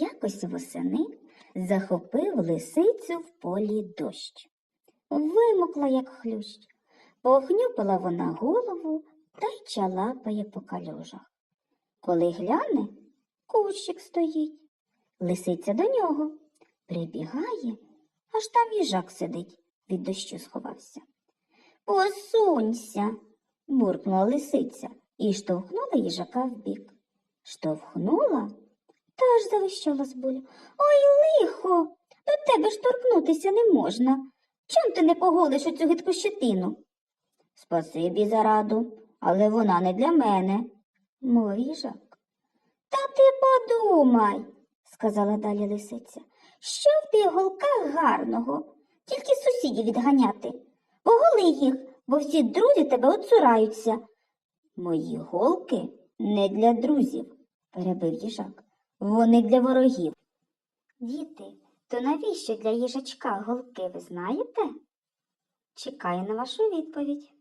Якось восени захопив лисицю в полі дощ. Вимокла, як хлющ, похнюпила вона голову та й чалапає по калюжах. Коли гляне, кущик стоїть. Лисиця до нього прибігає, аж там їжак сидить, від дощу сховався. Посунься, буркнула лисиця і штовхнула їжака вбік. Штовхнула аж завищала з болю. Ой, лихо, до тебе ж торкнутися не можна. Чом ти не поголиш оцю гидку щетину? Спасибі за раду, але вона не для мене, мовив їжак. Та ти подумай, сказала далі лисиця, що в тих голках гарного, тільки сусідів відганяти. Поголи їх, бо всі друзі тебе оцураються. Мої голки не для друзів, перебив їжак. Вони для ворогів. Діти, то навіщо для їжачка голки, ви знаєте? Чекаю на вашу відповідь.